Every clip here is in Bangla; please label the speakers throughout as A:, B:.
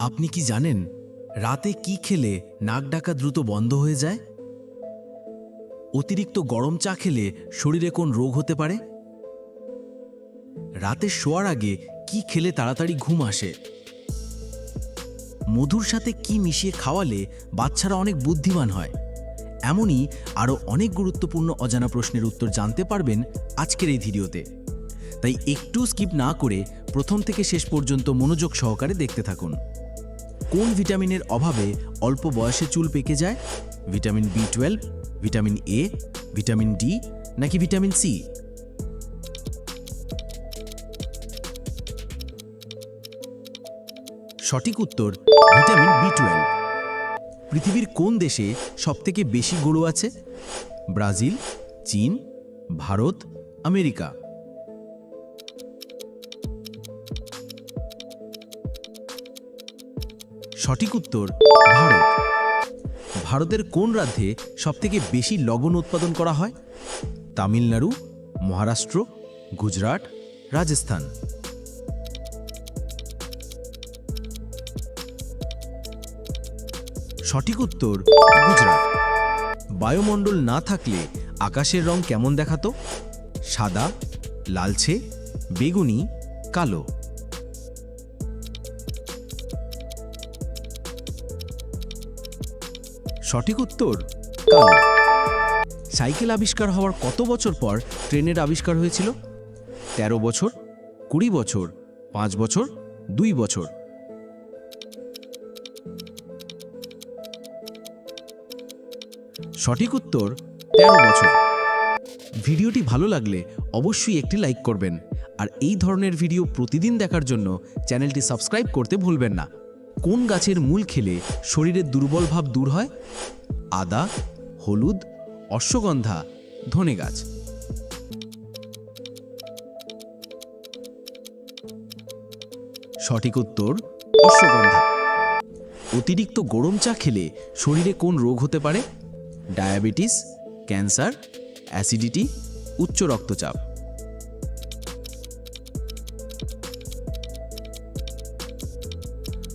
A: আপনি কি জানেন রাতে কি খেলে নাক ডাকা দ্রুত বন্ধ হয়ে যায়? অতিরিক্ত গরম চা খেলে শরীরে কোন রোগ হতে পারে? রাতে শোয়ার আগে কি খেলে তাড়াতাড়ি ঘুম আসে? মধুর সাথে কি মিশিয়ে খাওয়ালে বাচ্চারা অনেক বুদ্ধিমান হয়? এমনই আরও অনেক গুরুত্বপূর্ণ অজানা প্রশ্নের উত্তর জানতে পারবেন আজকের এই ভিডিওতে। তাই একটু স্কিপ না করে প্রথম থেকে শেষ পর্যন্ত মনোযোগ সহকারে দেখতে থাকুন। কোন ভিটামিনের অভাবে অল্প বয়সে চুল পেকে যায়? Vitamin B twelve vitamin A vitamin D নাকি ভিটামিন সি সঠিক উত্তর, ভিটামিন বি টুয়েলভ পৃথিবীর কোন দেশে সবথেকে বেশি গরু আছে? ব্রাজিল, চীন, ভারত, আমেরিকা। সঠিক উত্তর, ভারত। ভারতের কোন রাজ্যে সবথেকে বেশি লবণ উৎপাদন করা হয়? তামিলনাড়ু, মহারাষ্ট্র, গুজরাট, রাজস্থান। সঠিক উত্তর, গুজরাট। বায়ুমণ্ডল না থাকলে আকাশের রং কেমন দেখাতো? সাদা, লালচে, বেগুনি, কালো। সঠিক উত্তর কালো সাইকেল আবিষ্কার হওয়ার কত বছর পর ট্রেনের আবিষ্কার হয়েছিল? ১৩ বছর, কুড়ি বছর, পাঁচ বছর, দুই বছর। সঠিক উত্তর ১৩ বছর। ভিডিওটি ভালো লাগলে অবশ্যই একটি লাইক করবেন। আর এই ধরনের ভিডিও প্রতিদিন দেখার জন্য চ্যানেলটি সাবস্ক্রাইব করতে ভুলবেন না। কোন গাছের মূল খেলে শরীরের দুর্বল ভাব দূর হয়? আদা, হলুদ, অশ্বগন্ধা, ধনে গাছ। সঠিক উত্তর, অশ্বগন্ধা। অতিরিক্ত গরম চা খেলে শরীরে কোন রোগ হতে পারে? ডায়াবেটিস, ক্যান্সার, অ্যাসিডিটি, উচ্চ রক্তচাপ।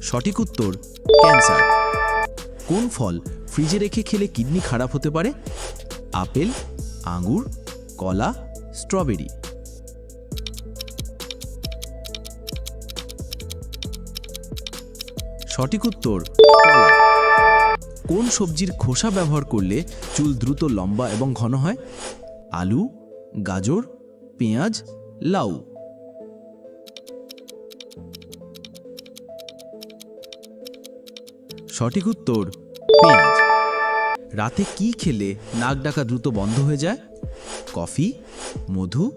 A: সঠিক উত্তর, ক্যান্সার। কোন ফল ফ্রিজে রেখে খেলে কিডনি খারাপ হতে পারে? আপেল, আঙ্গুর, কলা, স্ট্রবেরি। সঠিক উত্তর কোন সবজির খোসা ব্যবহার করলে চুল দ্রুত লম্বা এবং ঘন হয়? আলু, গাজর, পেঁয়াজ, লাউ। সঠিক উত্তর, পেঁয়াজ। রাতে কি খেলে নাক ডাকা দ্রুত বন্ধ হয়ে যায়? কফি, মধু,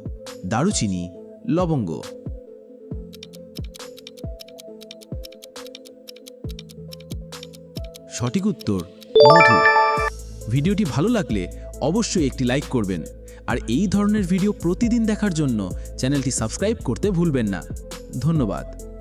A: দারুচিনি, লবঙ্গ। সঠিক উত্তর, মধু। ভিডিওটি ভালো লাগলে অবশ্যই একটি লাইক করবেন। আর এই ধরনের ভিডিও প্রতিদিন দেখার জন্য চ্যানেলটি সাবস্ক্রাইব করতে ভুলবেন না। ধন্যবাদ।